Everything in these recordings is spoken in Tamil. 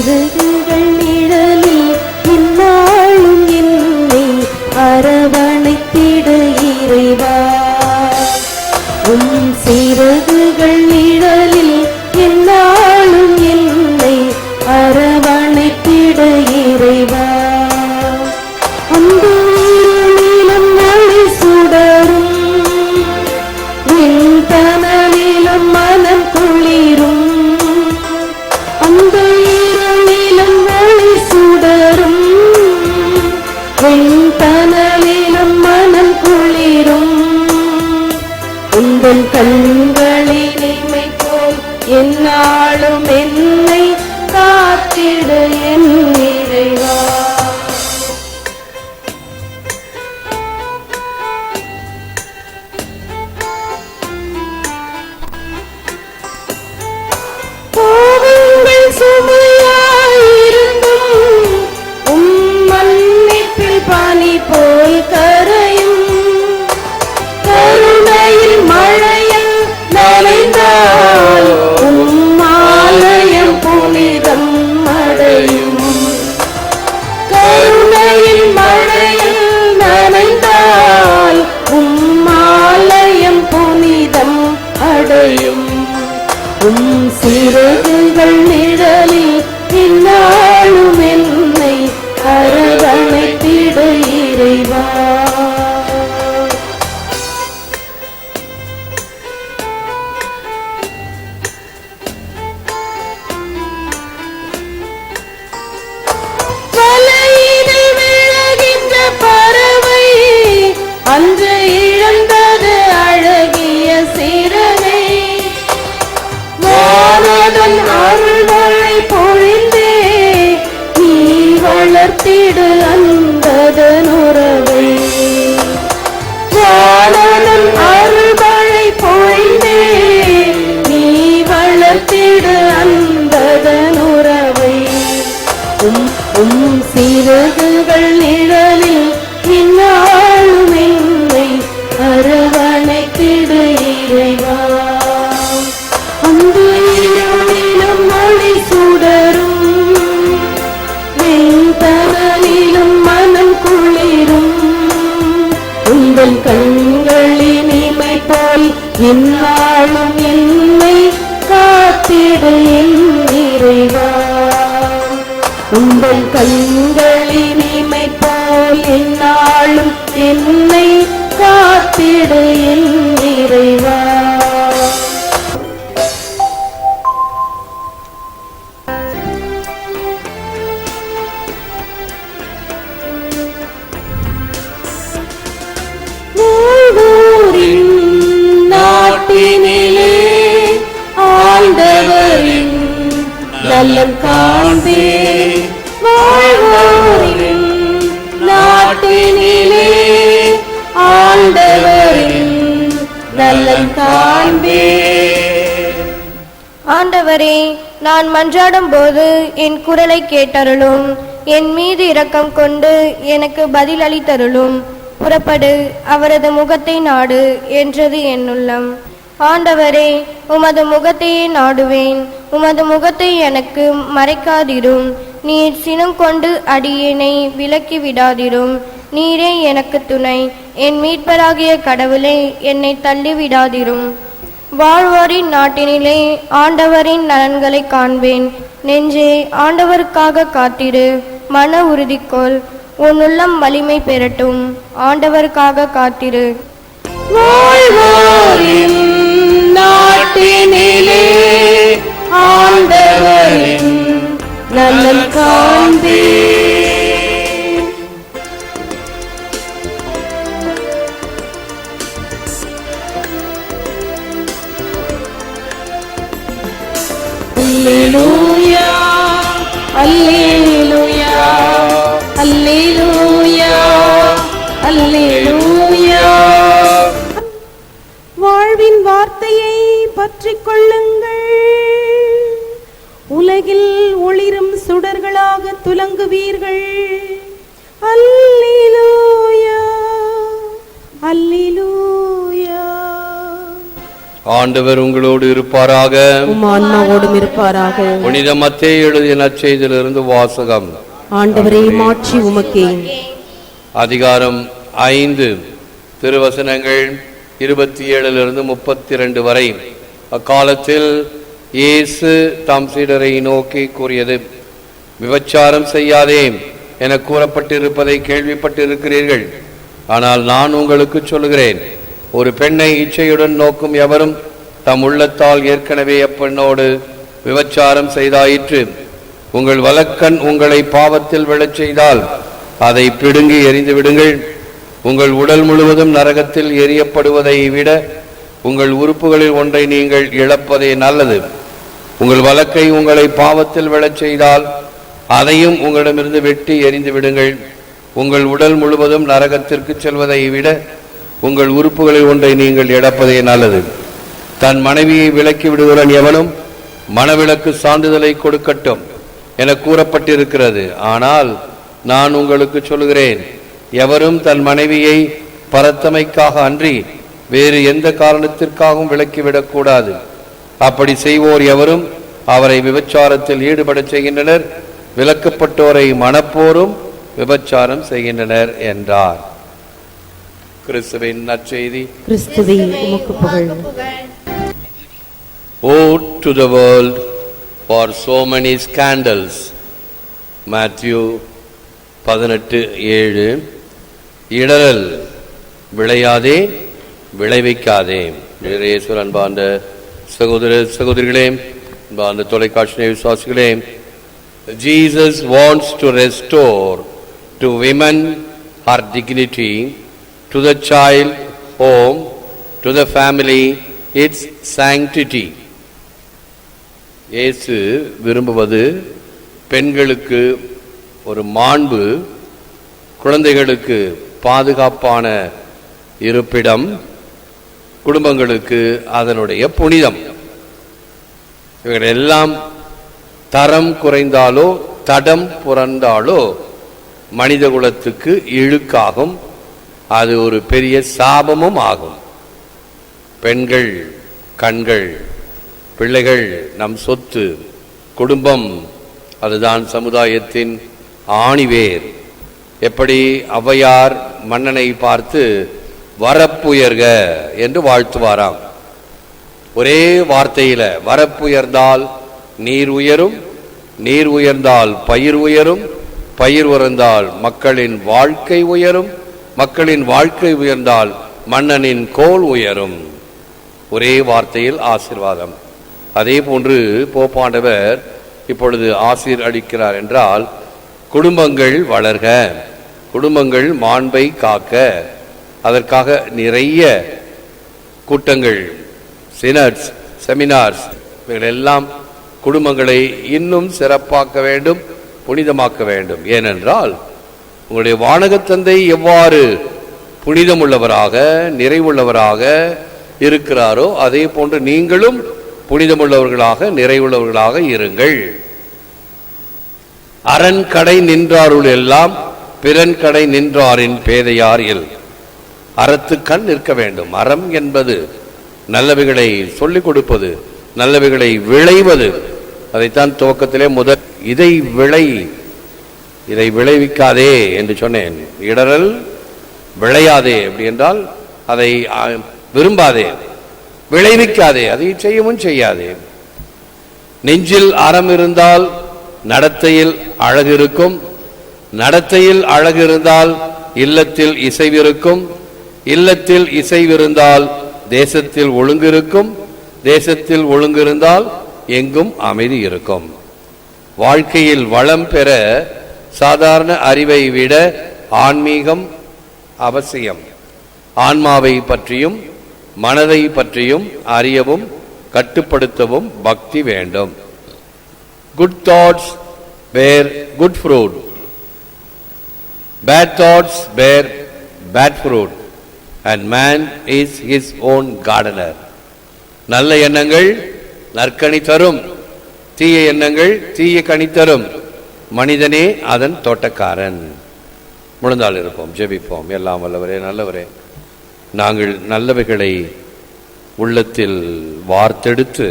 சிறகுகள் நிழலில் இந்நாளும் என்னை அறவா உங்கள் கண்களின் இமை போல் என்னாலும் என்னை காத்திட என் வளர்த்திடு அன்பதன் உறவை வானதன் அருள்மழை பொழிந்தே நீ வளர்த்திடு அன்பதன் உறவை உம் உம் சிறகுகள் இறைவா உங்கள் கண்களின் இமை போல் என்னாலும் என்னை காத்திடு என் இறைவா. மூதூரின் நல்லம் காண்பே வாழ்வோரின் நாட்டினிலே ஆண்டவரின் நல்லம் காண்பே. ஆண்டவரே நான் மன்றாடும் போது என் குரலை கேட்டருளும். என் மீது இரக்கம் கொண்டு எனக்கு பதிலளித்தருளும். புறப்படு அவரது முகத்தை நாடு என்றது என் உள்ளம் ஆண்டவரே உமது முகத்தையே நாடுவேன். உமது முகத்தை எனக்கு மறைக்காதிரும். நீர் சினம் கொண்டு அடியினை விலக்கி விடாதிரும் நீரே எனக்கு துணை. என் மீட்பராகிய கடவுளே என்னை தள்ளிவிடாதிரும். வாழ்வோரின் நாட்டினிலே ஆண்டவரின் நலன்களை காண்பேன். நெஞ்சே ஆண்டவருக்காக காத்திரு. மன உறுதிக்கொள். உன் உள்ளம் வலிமை பெறட்டும். ஆண்டவருக்காக காத்திரு. வாழ்வோரின் நாட்டினிலே ஆண்டவரின் நல்லம் காண்பே அல்லேலூயா அல்லேலூயா அல்லேலூயா அல்லேலூயா பற்றிக் கொள்ளுங்கள் உலகில் ஒளிரும் சுடர்களாக துலங்குவீர்கள். ஆண்டவர் உங்களோடு இருப்பாராக. ஆன்மாவோடும் இருப்பாராக. புனித மத்தேயு எழுதிய நற்செய்தியிலிருந்து வாசகம். ஆண்டவரே மாட்சி உமக்கே. அதிகாரம் ஐந்து திருவசனங்கள் இருபத்தி ஏழிலிருந்து முப்பத்தி ரெண்டு வரை. அக்காலத்தில் இயேசு தாம் சீடரை நோக்கி கூறியது விபச்சாரம் செய்யாதே என கூறப்பட்டிருப்பதை கேள்விப்பட்டிருக்கிறீர்கள். ஆனால் நான் உங்களுக்கு சொல்லுகிறேன் ஒரு பெண்ணை இச்சையுடன் நோக்கும் எவரும் தம் உள்ளத்தால் ஏற்கனவே அப்பெண்ணோடு விபச்சாரம் செய்தாயிற்று. உங்கள் வழக்கண் உங்களை பாவத்தில் விழச் செய்தால் அதை பிடுங்கி எறிந்து விடுங்கள். உங்கள் உடல் முழுவதும் நரகத்தில் எரியப்படுவதை விட உங்கள் உறுப்புகளில் ஒன்றை நீங்கள் இழப்பதே நல்லது. உங்கள் வழக்கை உங்களை பாவத்தில் விழச் செய்தால் அதையும் உங்களிடமிருந்து வெட்டி எறிந்து விடுங்கள். உங்கள் உடல் முழுவதும் நரகத்திற்கு செல்வதை விட உங்கள் உறுப்புகளில் ஒன்றை நீங்கள் இழப்பதே நல்லது. தன் மனைவியை விலக்கி விடுகிறவன் எவனும் மனவிலக்கு சான்றிதழை கொடுக்கட்டும் என கூறப்பட்டிருக்கிறது. ஆனால் நான் உங்களுக்கு சொல்கிறேன் எவரும் தன் மனைவியை பரத்தமைக்காக அன்றி வேறு எந்த காரணத்திற்காகவும் விலக்கிவிடக்கூடாது அப்படி செய்வோர் எவரும் அவரை விபச்சாரத்தில் ஈடுபடச் செய்கின்றனர். விலக்கப்பட்டோரை மணப்போரும் விபச்சாரம் செய்கின்றனர் என்றார். கிறிஸ்துவின் நற்செய்தி. Ode to the world for so many scandals. Matthew பதினெட்டு ஏழு. இடரல் விளையாதே. விளைவிக்காதே. இயேசுவர் அன்பார்ந்த சகோதர சகோதரிகளே அன்பார்ந்த தொலைக்காட்சி விசுவாசிகளே Jesus wants to restore to women her dignity to the child home to the family its sanctity Yesu விரும்புவது பெண்களுக்கு ஒரு மாண்பு குழந்தைகளுக்கு பாதுகாப்பான இருப்பிடம் குடும்பங்களுக்கு அதனுடைய புனிதம். இவைகள் எல்லாம் தரம் குறைந்தாலோ தடம் புரண்டாலோ மனித குலத்துக்கு இழுக்காகும். அது ஒரு பெரிய சாபமும் ஆகும். பெண்கள் கண்கள் பிள்ளைகள் நம் சொத்து குடும்பம் அதுதான் சமுதாயத்தின் ஆணிவேர். எப்படி ஔவையார் மன்னனை பார்த்து வரப்புயர்க என்று வாழ்த்துவாராம். ஒரே வார்த்தையில வரப்புயர்ந்தால் நீர் உயரும் நீர் உயர்ந்தால் பயிர் உயரும் பயிர் உயர்ந்தால் மக்களின் வாழ்க்கை உயரும் மக்களின் வாழ்க்கை உயர்ந்தால் மன்னனின் கோல் உயரும். ஒரே வார்த்தையில் ஆசீர்வாதம். அதே போன்று போப்பாண்டவர் இப்பொழுது ஆசீர் அளிக்கிறார் என்றால் குடும்பங்கள் வளர்க குடும்பங்கள் மாண்பை காக்க அதற்காக நிறைய கூட்டங்கள் சினட்ஸ் செமினார்ஸ் இவைகளெல்லாம் குடும்பங்களை இன்னும் சிறப்பாக்க வேண்டும் புனிதமாக்க வேண்டும். ஏனென்றால் உங்களுடைய வானகத்தந்தை எவ்வாறு புனிதமுள்ளவராக நிறைவுள்ளவராக இருக்கிறாரோ அதே போன்று நீங்களும் புனிதமுள்ளவர்களாக நிறைவுள்ளவர்களாக இருங்கள். அரண் கடை நின்றாருள் எல்லாம் பிறன் கடை நின்றாரின் பேதையார் இல். அறத்து கண் நிற்க வேண்டும். அறம் என்பது நல்லவைகளை சொல்லிக் கொடுப்பது நல்லவைகளை விளைவது. அதைத்தான் துவக்கத்திலே முதல் இதை விளை இதை விளைவிக்காதே என்று சொன்னேன். இடரல் விளையாதே அப்படி என்றால் அதை விரும்பாதே விளைவிக்காதே அதை செய்யவும் செய்யாதே. நெஞ்சில் அறம் இருந்தால் நடத்தையில் அழகு இருக்கும். நடத்தையில் அழகு இருந்தால் இல்லத்தில் இசைவிருக்கும் இல்லத்தில் இசைவிருந்தால் தேசத்தில் ஒழுங்கு இருக்கும் தேசத்தில் ஒழுங்கு இருந்தால் எங்கும் அமைதி இருக்கும். வாழ்க்கையில் வளம் பெற சாதாரண அறிவை விட ஆன்மீகம் அவசியம். ஆன்மாவை பற்றியும் மனதை பற்றியும் அறியவும் கட்டுப்படுத்தவும் பக்தி வேண்டும். Good thoughts bear good fruit bad thoughts bear bad fruit and man is his own gardener நல்ல எண்ணங்கள் நற்கனி தரும். தீய எண்ணங்கள் தீய கனி தரும். மனிதனே அதன் தோட்டக்காரன். முழுந்தால் இருப்போம் ஜெபிப்போம். எல்லாம் வல்லவரே நல்லவரே. நாங்கள் நல்லவைகளை உள்ளத்தில் வார்த்தெடுத்து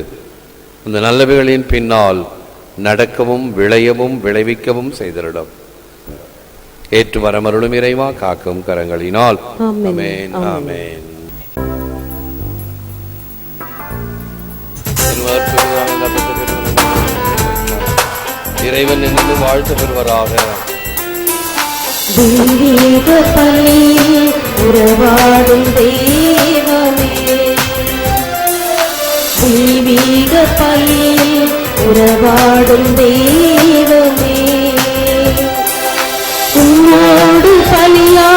அந்த நல்லவைகளின் பின்னால் நடக்கவும் விளையவும் விளைவிக்கவும் செய்திருடும் ஏற்று வரமருளும் இறைவா காக்கும் கரங்களினால். ஆமென். ஆமென். இறைவன் என்று வாழ்த்து பெறுவராக. உறவாடும் தெய்வமே தெய்வீக பள்ளியில் உறவாடும் தெய்வமே. உன்னோடு பணியா